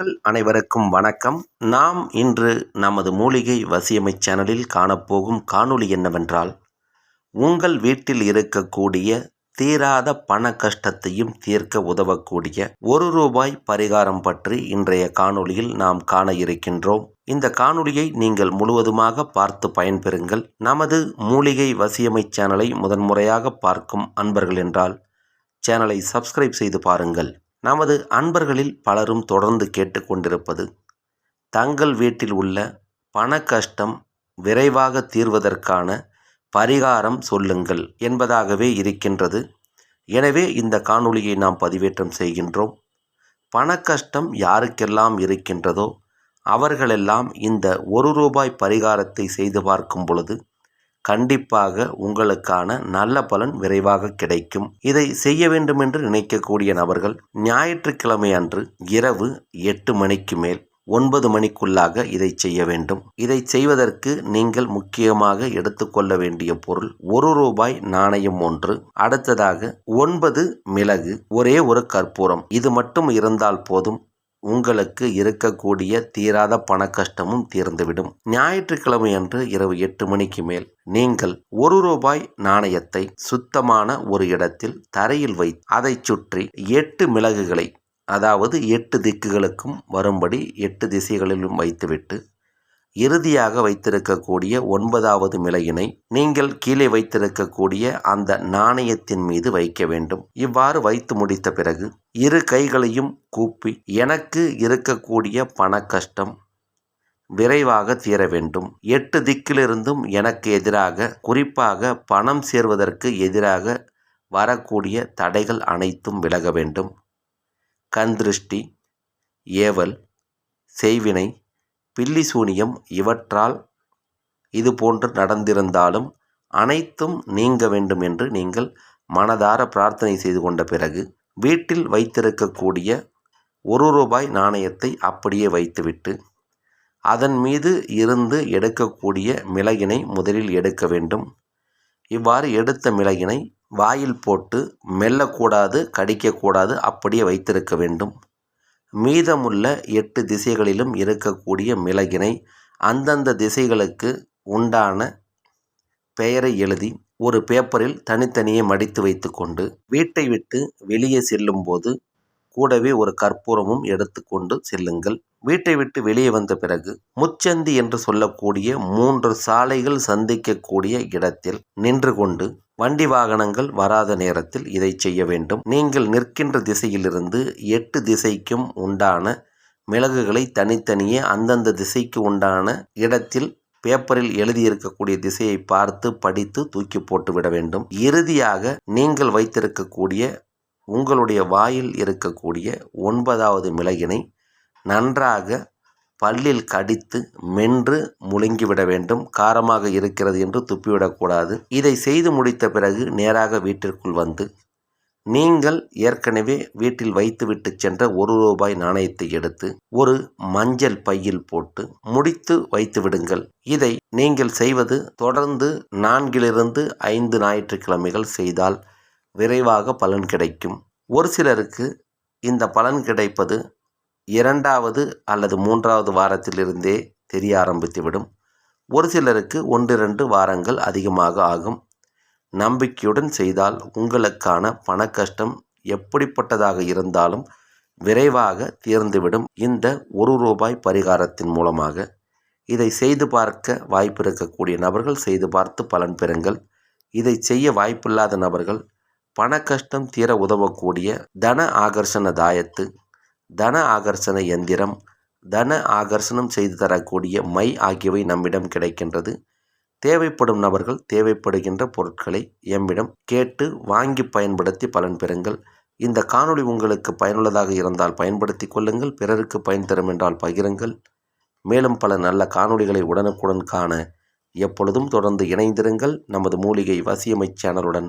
அனைவருக்கும் வணக்கம். நாம் இன்று நமது மூலிகை வசியமை சேனலில் காணப்போகும் காணொளி என்னவென்றால் உங்கள் வீட்டில் இருக்கக்கூடிய தீராத பண கஷ்டத்தையும் தீர்க்க உதவக்கூடிய ஒரு ரூபாய் பரிகாரம் பற்றி இன்றைய காணொளியில் நாம் காண இருக்கின்றோம். இந்த காணொளியை நீங்கள் முழுவதுமாக பார்த்து பயன்பெறுங்கள். நமது மூலிகை வசியமை சேனலை முதன்முறையாக பார்க்கும் அன்பர்கள் என்றால் சேனலை சப்ஸ்கிரைப் செய்து பாருங்கள். நமது அன்பர்களில் பலரும் தொடர்ந்து கேட்டுக்கொண்டிருப்பது தங்கள் வீட்டில் உள்ள பண கஷ்டம் விரைவாக தீர்வதற்கான பரிகாரம் சொல்லுங்கள் என்பதாகவே இருக்கின்றது. எனவே இந்த காணொளியை நாம் பதிவேற்றம் செய்கின்றோம். பண கஷ்டம் யாருக்கெல்லாம் இருக்கின்றதோ அவர்களெல்லாம் இந்த ஒரு ரூபாய் பரிகாரத்தை செய்து பார்க்கும் பொழுது கண்டிப்பாக உங்களுக்கான நல்ல பலன் விரைவாக கிடைக்கும். இதை செய்ய வேண்டும் என்று நினைக்கக்கூடிய நபர்கள் ஞாயிற்றுக்கிழமை அன்று இரவு எட்டு மணிக்கு மேல் ஒன்பது மணிக்குள்ளாக இதை செய்ய வேண்டும். இதை செய்வதற்கு நீங்கள் முக்கியமாக எடுத்துக்கொள்ள வேண்டிய பொருள் ஒரு ரூபாய் நாணயம் ஒன்று அடுத்ததாக ஒன்பது மிளகு ஒரே ஒரு கற்பூரம். இது மட்டும் இருந்தால் போதும் உங்களுக்கு இருக்கக்கூடிய தீராத பண கஷ்டமும் தீர்ந்துவிடும். ஞாயிற்றுக்கிழமை அன்று இரவு எட்டு மணிக்கு மேல் நீங்கள் ஒரு ரூபாய் நாணயத்தை சுத்தமான ஒரு இடத்தில் தரையில் வை அதை சுற்றி எட்டு மிளகுகளை அதாவது எட்டு திக்குகளுக்கும் வரும்படி எட்டு திசைகளிலும் வைத்துவிட்டு இறுதியாக வைத்திருக்கக்கூடிய ஒன்பதாவது மிளகினை நீங்கள் கீழே வைத்திருக்கக்கூடிய அந்த நாணயத்தின் மீது வைக்க வேண்டும். இவ்வாறு வைத்து முடித்த பிறகு இரு கைகளையும் கூப்பி எனக்கு இருக்கக்கூடிய பண கஷ்டம் விரைவாக தீர வேண்டும். எட்டு திக்கிலிருந்தும் எனக்கு எதிராக குறிப்பாக பணம் சேர்வதற்கு எதிராக வரக்கூடிய தடைகள் அனைத்தும் விலக வேண்டும். கந்திருஷ்டி ஏவல் செய்வினை பில்லி சூனியம் இவற்றால் இது போன்று நடந்திருந்தாலும் அனைத்தும் நீங்க வேண்டும் என்று நீங்கள் மனதார பிரார்த்தனை செய்து கொண்ட பிறகு வீட்டில் வைத்திருக்கக்கூடிய ஒரு ரூபாய் நாணயத்தை அப்படியே வைத்துவிட்டு அதன் மீது இருந்து எடுக்கக்கூடிய மிளகினை முதலில் எடுக்க வேண்டும். இவ்வாறு எடுத்த மிளகினை வாயில் போட்டு மெல்லக்கூடாது கடிக்கக்கூடாது அப்படியே வைத்திருக்க வேண்டும். மீதமுள்ள எட்டு திசைகளிலும் இருக்கக்கூடிய மிளகினை அந்தந்த திசைகளுக்கு உண்டான பெயரை எழுதி ஒரு பேப்பரில் தனித்தனியே மடித்து வைத்துக்கொண்டு வீட்டை விட்டு வெளியே செல்லும்போது கூடவே ஒரு கற்பூரமும் எடுத்துக்கொண்டு செல்லுங்கள். வீட்டை விட்டு வெளியே வந்த பிறகு முச்சந்தி என்று சொல்லக்கூடிய மூன்று சாலைகள் சந்திக்கக்கூடிய இடத்தில் நின்று கொண்டு வண்டி வாகனங்கள் வராத நேரத்தில் இதை செய்ய வேண்டும். நீங்கள் நிற்கின்ற திசையிலிருந்து எட்டு திசைக்கும் உண்டான மிளகுகளை தனித்தனியே அந்தந்த திசைக்கு உண்டான இடத்தில் பேப்பரில் எழுதியிருக்கக்கூடிய திசையை பார்த்து படித்து தூக்கி போட்டு விட வேண்டும். இறுதியாக நீங்கள் வைத்திருக்கக்கூடிய உங்களுடைய வாயில் இருக்கக்கூடிய ஒன்பதாவது மிளகினை நன்றாக பல்லில் கடித்து மென்று முழுங்கிவிட வேண்டும். காரமாக இருக்கிறது என்று துப்பிவிடக்கூடாது. இதை செய்து முடித்த பிறகு நேராக வீட்டிற்குள் வந்து நீங்கள் ஏற்கனவே வீட்டில் வைத்துவிட்டு சென்ற ஒரு ரூபாய் நாணயத்தை எடுத்து ஒரு மஞ்சள் பையில் போட்டு முடித்து வைத்து விடுங்கள் இதை நீங்கள் செய்வது தொடர்ந்து நான்கிலிருந்து ஐந்து ஞாயிற்றுக்கிழமைகள் செய்தால் விரைவாக பலன் கிடைக்கும். ஒரு சிலருக்கு இந்த பலன் கிடைப்பது இரண்டாவது அல்லது மூன்றாவது வாரத்திலிருந்தே தெரிய ஆரம்பித்துவிடும். ஒரு சிலருக்கு ஒன்றிரண்டு வாரங்கள் அதிகமாக ஆகும். நம்பிக்கையுடன் செய்தால் உங்களுக்கான பண கஷ்டம் எப்படிப்பட்டதாக இருந்தாலும் விரைவாக தீர்ந்துவிடும். இந்த ஒரு ரூபாய் பரிகாரத்தின் மூலமாக இதை செய்து பார்க்க வாய்ப்பு இருக்கக்கூடிய நபர்கள் செய்து பார்த்து பலன் பெறுங்கள். இதை செய்ய வாய்ப்பில்லாத நபர்கள் பண கஷ்டம் தீர உதவக்கூடிய தன ஆகர்ஷண தாயத்து தன ஆகர்ஷண எந்திரம் தன ஆகர்ஷணம் செய்து தரக்கூடிய மை ஆகியவை நம்மிடம் கிடைக்கின்றது. தேவைப்படும் நபர்கள் தேவைப்படுகின்ற பொருட்களை எம்மிடம் கேட்டு வாங்கி பயன்படுத்தி பலன் பெறுங்கள். இந்த காணொளி உங்களுக்கு பயனுள்ளதாக இருந்தால் பயன்படுத்தி கொள்ளுங்கள் பிறருக்கு பயன் தரும் என்றால் பகிருங்கள். மேலும் பல நல்ல காணொளிகளை உடனுக்குடன் காண எப்பொழுதும் தொடர்ந்து இணைந்திருங்கள். நமது மூலிகை வசியமை சேனலுடன்